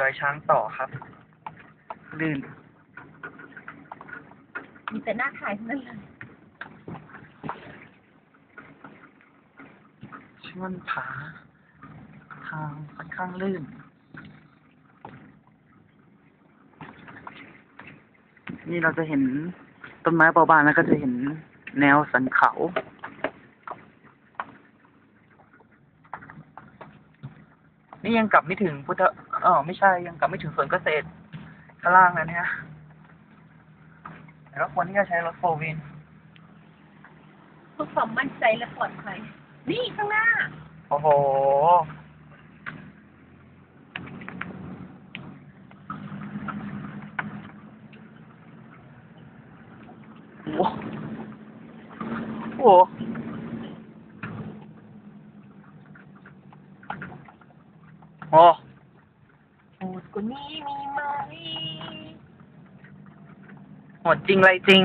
ดอยช้างต่อครับ ลื่น มีแต่หน้าขายทั้งนั้นเลยช่วงผา ทางค่อนข้างลื่น นี่เราจะเห็นต้นไม้เบาบานแล้วก็จะเห็นแนวสันเขานี่ยังกลับไม่ถึงพุทธ อ๋อไม่ใช่ยังกลับไม่ถึงสวนเกษตรข้างล่างนะเนี่ยแล้วควรที่จะใช้รถโฟร์วินเพื่อความมั่นใจและปลอดภัยนี่ข้างหน้า โอ้โห โอ้โหโอ้พูดก ว่านี้มีไหมหมดจริงไรจริง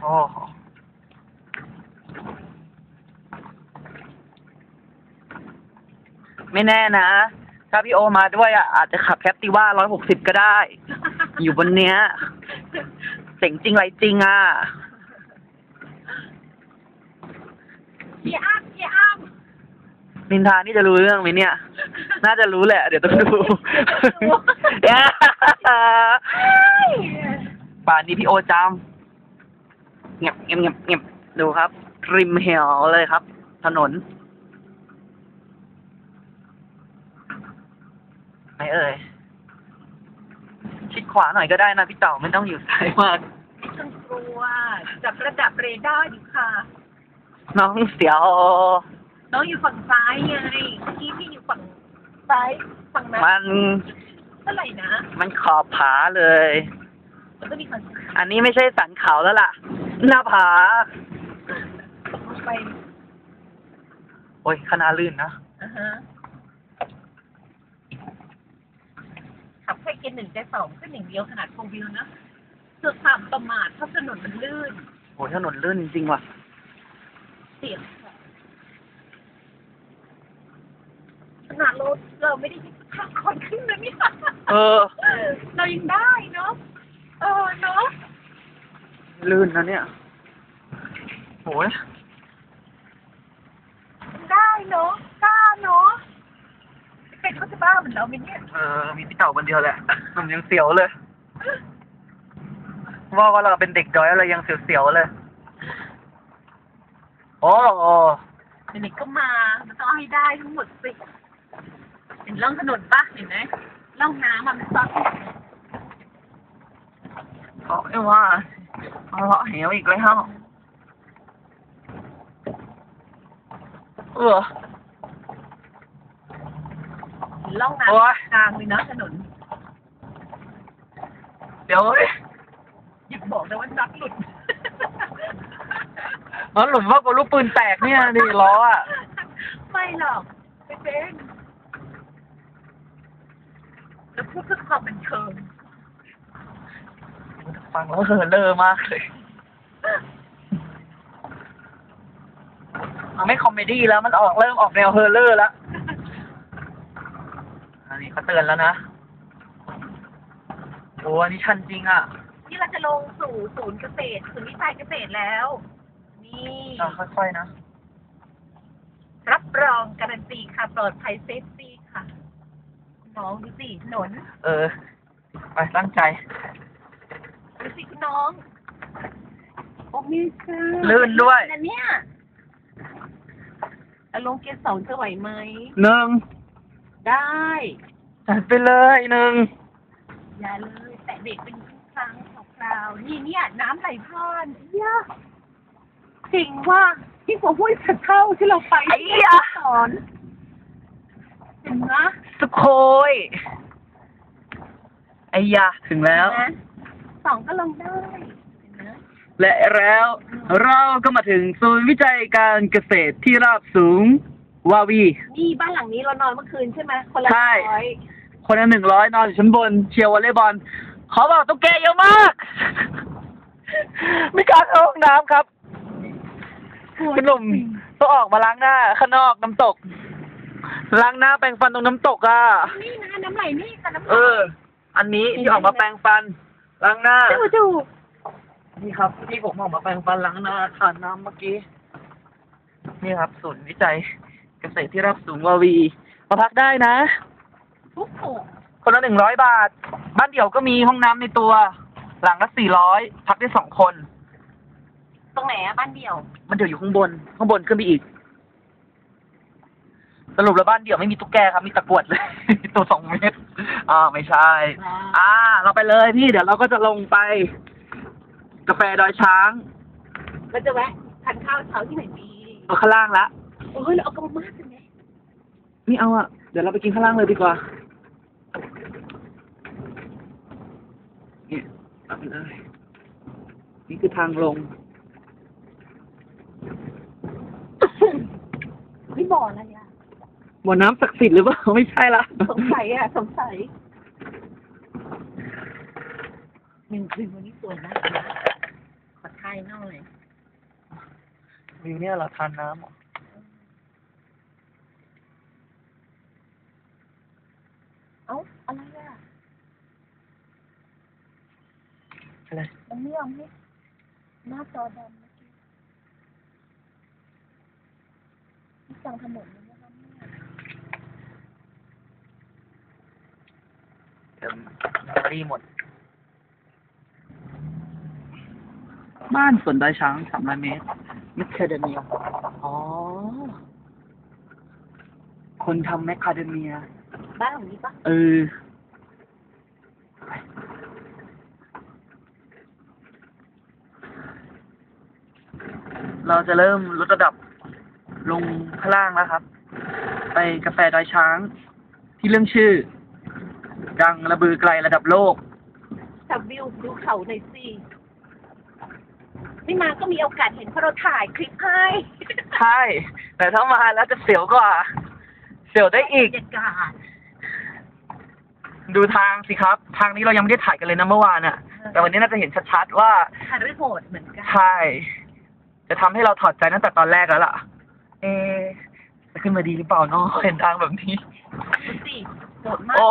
โอ้ไม่แน่นะ ถ้าพี่โอมาด้วยอะ อาจจะขับแคปติว่าร้อยหกสิบก็ได้ อยู่บนเนี้ยเจ๋งจริงไรจริงอะ เกียร์อัพเกียร์อัพนินทานี่จะรู้เรื่องไหมเนี่ย น่าจะรู้แหละ เดี๋ยวต้องดูป่านนี้พี่โอจำเงียบเงียบเงียบเงียบดูครับ ริมเหวเลยครับ ถนนไหนเอ่ย ชิดขวาหน่อยก็ได้นะพี่เต่าไม่ต้องอยู่ซ้ายมาก ไม่ต้องกลัวจับระดับเรดาร์อยู่ค่ะ น้องเสียว น้องอยู่ฝั่งซ้ายไงเมื่อกี้พี่อยู่ฝั่งซ้ายฝั่งนั้นมัน เท่าไหร่นะมันขอบผาเลยแล้วก็มีฝั่งอันนี้ไม่ใช่สันเขาแล้วล่ะ หน้าผา ไปโอ้ยขนาดลื่นนะ อ่าฮะขับแค่เกียร์หนึ่งเกียร์สองขึ้นอย่างเดียวขนาดโฟวิวนะเสือกความประมาทเพราะถนนมันลื่น โอ้ยถนนลื่นจริงๆว่ะ เสียงค่ะขนาดรถเราไม่ได้ขับคนขึ้นนะเนี่ยเออ เรายังได้เนาะเออเนาะลื่นนะเนี่ยโอ้ยได้เนาะกล้าเนาะเป็นเขาจะบ้าเหมือนเราไหมเนี่ยเออ มีพี่เต่าคนเดียวแหละผมยังเสียวเลย ว่าว่าเราเป็นเด็กดอยอะไรยังเสียวๆเลย โอ้โหเดี๋ยวนี้ก็มามันต้องเอาให้ได้ทั้งหมดสิเห็นร่องถนนปะเห็นไหมร่องน้ำมันมันซ้อนเพราะไม่ว่าเอาเลาะเหวอีกแล้วเออ เห็นร่องโอ๊ยน้ำกลางเลยนะถนนเดี๋ยวเว้ยอย่าบอกนะว่าน็อตหลุด มันหลุมว่ากว่าลูกปืนแตกเนี่ยดิล้ออะ ไม่หรอกไม่เป็นแล้วพูดเพื่อความบันเทิงฟังแล้วเฮอเลอร์มากเลยมันไม่คอมเมดี้แล้วมันออกเริ่มออกแนวเฮอร์เลอร์แล้ว อันนี้เขาเตือนแล้วนะ โอ้อันนี้ชันจริงอะ นี่เราจะลงสู่ศูนย์เกษตรศูนย์วิจัยเกษตรแล้ว นี่อะค่อยๆนะ รับรองการันตีค่ะ ปลอดภัยเซฟตี้ค่ะ น้องดูสิถนนเออ ไปตั้งใจ ดูสิคุณน้องโอ้มีค่ะลื่นด้วยนะเนี่ยแล้วลงเกียร์สองจะไหวไหม หนึ่งได้จัดไปเลยหนึ่งอย่าเลย แต่เด็กเป็นครั้งคราวๆนี่เนี่ยน้ำไหลผ่านเหี้ยอะจ ริงว่าที่หัวห้วยสะเท่าที่เราไปไอ้ที่ยะสอนเห็นไหมสโคยไอ้ยะถึงแล้วเห็นไหมสองก็ลงได้เห็นไหมและแล้วเราก็มาถึงศูนย์วิจัยการเกษตรที่ราบสูง วาวี นี่บ้านหลังนี้เรานอนเมื่อคืนใช่ไหมคนละใช่ ร้อยคนละหนึ่งร้อยนอนอยู่ชั้นบน เชียร์วอลเลย์บอล ขอบอกตุ๊กแกเยอะมาก ไม่กล้าเข้าห้องน้ำครับ คุณหนุ่มต้องออกมาล้างหน้าข้างนอกน้ำตก ล้างหน้าแปรงฟันตรงน้ำตกอะ นี่นะน้ำไหลนี่กับน้ำไหลเออ อันนี้ที่ออกมาแปรงฟัน ล้างหน้า จูจูนี่ครับที่ผมออกมาแปรงฟันล้างหน้าทานน้ำเมื่อกี้ นี่ครับศูนย์วิจัยเกษตรที่รับสูงวาวีมาพักได้นะ ทุกคนคนละหนึ่งร้อยบาท บ้านเดี่ยวก็มีห้องน้ำในตัว หลังละสี่ร้อยพักได้สองคน ตรงไหนอะบ้านเดี่ยว มันเดี่ยวอยู่ข้างบน ข้างบนขึ้นไปอีก สรุปแล้วบ้านเดี่ยวไม่มีตุ๊กแกครับ มีตะกรวดเลย ตัวสองเมตร อ่าไม่ใช่ อ่า เราไปเลยพี่ เดี๋ยวเราก็จะลงไป กาแฟดอยช้าง เราจะแวะทานข้าวเช้าที่ไหนดีเอาข้างล่างละ โอ้ยเราเอากระมากันไหมนี่เอาอะ เดี๋ยวเราไปกินข้างล่างเลยดีกว่าเนี่ยเอาไปเลย นี่คือทางลง ไม่ บ่อกอะไรอะบ่อน้ำศักดิ์สิทธิ์หรือเปล่า ไม่ใช่ละสงสัยอะ สงสัยหนึ่งคืนวันนี้สวยมากนะขอทายหน่อยวิวเนี่ยเราทานน้ำเหรอเอ้า อะไรอะอะไรมันไม่ยอมให้หน้าจอดำเมื่ อกี้ที่สั่งถนนเลยนะคะเนี่ยเดี๋ยวแบตเตอรี่หมด บ้านสวนดอยช้างสามร้อยเมตรแมคคาเดเมีย อ๋อ คนทำแมคคาเดเมีย บ้านหลังนี้ปะเออ เราจะเริ่มลดระดับ ลงข้างล่างแล้วครับ ไปกาแฟดอยช้าง ที่เรื่องชื่อ ดังระบือไกลระดับโลกจับวิวดูเขาหน่อยสิไม่มาก็มีโอกาสเห็นเพราะเราถ่ายคลิปให้ใช่ แต่ถ้ามาแล้วจะเสียวกว่า เสียวได้อีก บรรยากาศดูทางสิครับ ทางนี้เรายังไม่ได้ถ่ายกันเลยนะเมื่อวานอะแต่วันนี้น่าจะเห็นชัดๆว่า ถ่ายด้วยโหดเหมือนกัน ใช่ จะทำให้เราถอดใจตั้งแต่ตอนแรกแล้วล่ะเอะ จะขึ้นมาดีหรือเปล่าเนาะเห็นทางแบบนี้ดูสิโหดมากโอ้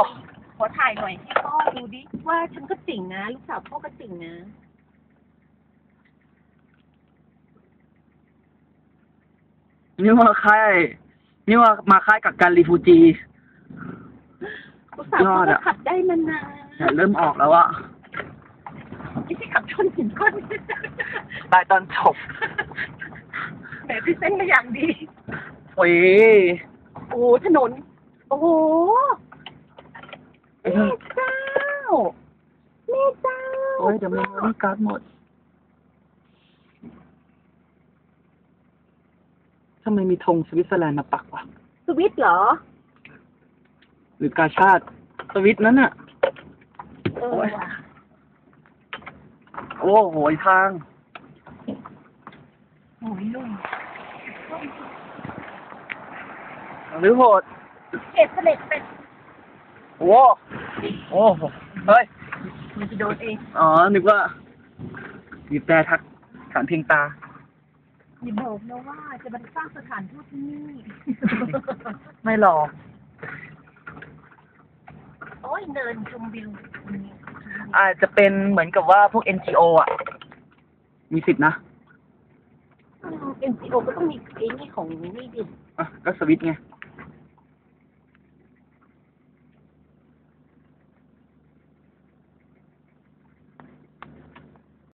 ขอถ่ายหน่อยให้พ่อดูดิว่าฉันก็ติ่งนะ ลูกสาวพ่อก็ติ่งนะ นี่ว่าค่ายนี่ว่ามาค่ายกับการรีฟูจี ลูกสาวพ่อยอดก็อะ ขับได้มานานเนี่ยเริ่มออกแล้วอะไม่ใช่ขับชนหินก้อนตายตอนจบ แหมพี่เส้นมาอย่างดี โอ้ยโอ้ถนน โอ้โหแม่เจ้าแม่เจ้าโอ้ยเดี๋ยวเมมโมรี่การ์ดหมดทำไมมีธงสวิตเซอร์แลนด์มาปักวะสวิตช์เหรอ หรือกาชาติสวิตนั้นอะเออโอ้ยว่ะโอ้โหทาง โอ้ยลุง หรือโหดเก็บเสล็ดเป็นโอ้โอ้โหเฮ้ย มันจะโดนเองอ๋อ นึกว่าหยิบแต่ทักฐานเพียงตา อย่าบอกนะว่าจะมาสร้างสถานทูตที่นี่ ไม่หรอก โอ้ยเดินชมวิวนี่อาจจะเป็นเหมือนกับว่าพวก NGO อะ มีสิทธินะ เอ็นซีโอก็ต้องมีไอ้นี่ของนี่ดิ อะ ก็สวิตช์ไง